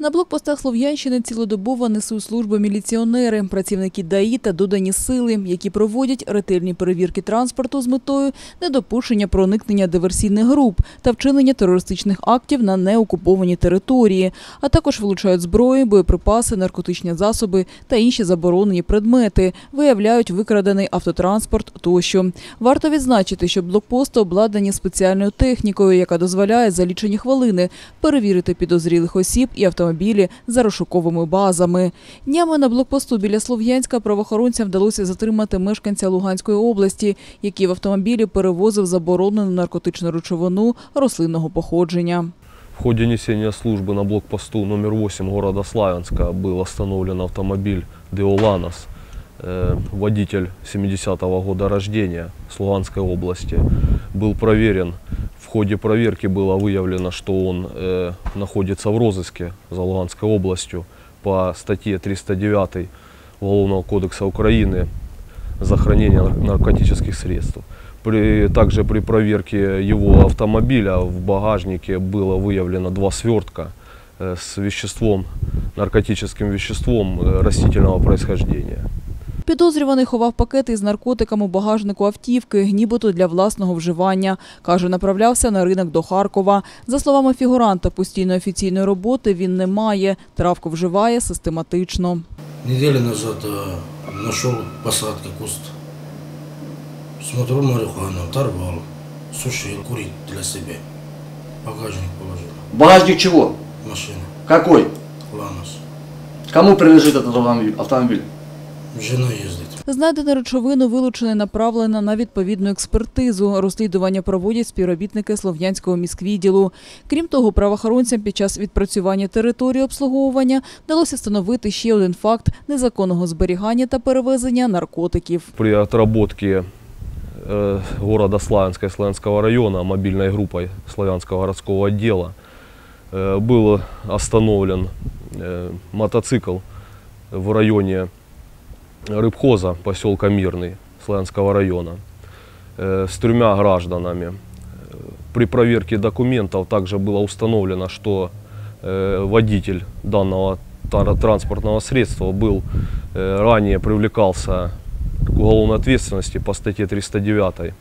На блокпостах Слов'янщини цілодобово несуть службу міліціонери, працівники ДАІ та додані сили, які проводять ретельні перевірки транспорту з метою недопущення проникнення диверсійних груп та вчинення терористичних актів на неокупованій території, а також вилучають зброю, боєприпаси, наркотичні засоби та інші заборонені предмети, виявляють викрадений автотранспорт тощо. Варто відзначити, що блокпости обладнані спеціальною технікою, яка дозволяє за лічені хвилини перевірити підозрілих осіб і автомобілі за розшуковими базами. Днями на блокпосту біля Слов'янська правоохоронцям вдалося затримати мешканця Луганської області, який в автомобілі перевозив заборонену наркотичну речовину рослинного походження. В ходе несения службы на блокпосту номер 8 города Славянска был остановлен автомобиль «Деоланос». Э, Водитель 70-го года рождения с Луганской области был проверен. В ходе проверки было выявлено, что он э, находится в розыске за Луганской областью по статье 309 Уголовного кодекса Украины за хранение нар- наркотических средств. При, также при проверке его автомобиля в багажнике было выявлено два свертка э, с веществом, наркотическим веществом э, растительного происхождения. Підозрюваний ховав пакети із наркотиками у багажнику автівки, нібито для власного вживання. Каже, направлявся на ринок до Харкова. За словами фігуранта, постійної офіційної роботи він не має. Травку вживає систематично. Неделю назад э, нашел посадка куст. Смотрю марихуану, оторвал, сушил, курить для себя. В Багажник положил. Багажник чего? Машина. Какой? Ланос. Кому принадлежит этот автомобиль? автомобиль? Жена ездит. Знайдену речовину вилучено і направлено на відповідну експертизу. Розслідування проводять співробітники Слов'янського міськвідділу. Крім того, правоохоронцям під час відпрацювання території обслуговування вдалося встановити ще один факт незаконного зберігання та перевезення наркотиків. При отработке э, города Славянска и Славянского района мобильной группой Славянского городского отдела э, был остановлен э, мотоцикл в районе рыбхоза поселка Мирный Славянского района э, с тремя гражданами. Э, При проверке документов также было установлено, что э, водитель данного транспортного средства был ранее привлекался к уголовной ответственности по статье 309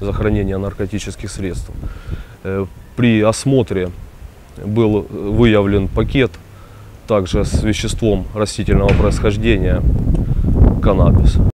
за хранение наркотических средств. При осмотре был выявлен пакет также с веществом растительного происхождения cannabis.